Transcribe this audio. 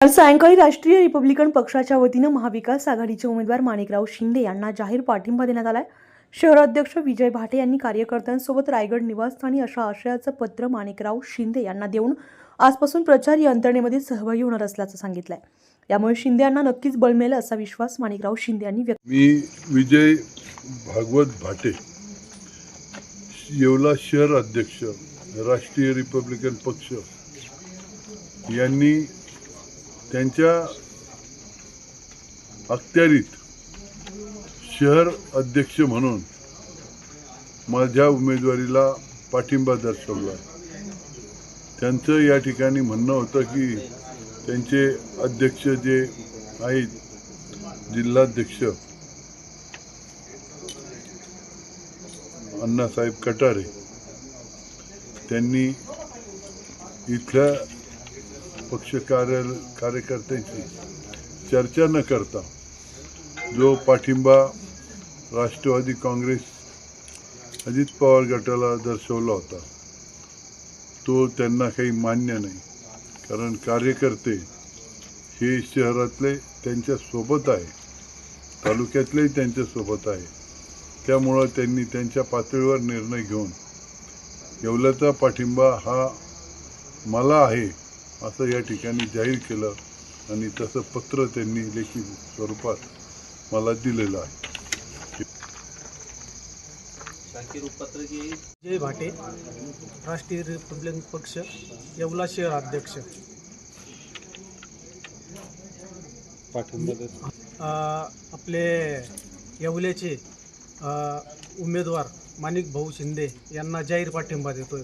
काल सायंकाळी राष्ट्रीय रिपब्लिकन पक्षाच्या वतीनं महाविकास आघाडीचे उमेदवार माणिकराव शिंदे यांना जाहीर पाठिंबा देण्यात आलाय. शहराध्यक्ष विजय भाटे यांनी कार्यकर्त्यांसोबत रायगड निवासस्थानी अशा आशयाचं पत्र माणिकराव शिंदे यांना देऊन आजपासून प्रचार यंत्रणेमध्ये सहभागी होणार असल्याचं सांगितलंय. यामुळे शिंदे यांना नक्कीच बळ मिळेल असा विश्वास माणिकराव शिंदे यांनी व्यक्त मी विजय भागवत भाटे येवला शहर अध्यक्ष राष्ट्रीय रिपब्लिकन पक्ष यांनी त्यांच्या अखत्यारीत शहर अध्यक्ष म्हणून माझ्या उमेदवारीला पाठिंबा दर्शवला. त्यांचं या ठिकाणी म्हणणं होतं की त्यांचे अध्यक्ष जे आहेत जिल्हाध्यक्ष अण्णासाहेब कटारे त्यांनी इथल्या पक्ष कार्य कार्यकर्त्यांशी चर्चा न करता जो पाठिंबा राष्ट्रवादी काँग्रेस अजित पवार गटाला दर्शवला होता तो त्यांना काही मान्य नाही. कारण कार्यकर्ते हे शहरातले त्यांच्यासोबत आहे तालुक्यातलेही त्यांच्यासोबत आहे. त्यामुळं त्यांनी त्यांच्या पातळीवर निर्णय घेऊन येवल्याचा पाठिंबा हा मला आहे असं या ठिकाणी जाहीर केलं आणि तसं पत्र त्यांनी लेखी स्वरूपात मला दिलेलं आहे. जय भाटे राष्ट्रीय रिपब्लिकन पक्ष येवला शहर अध्यक्ष. आपले येवल्याचे उमेदवार माणिक भाऊ शिंदे यांना जाहीर पाठिंबा देतोय.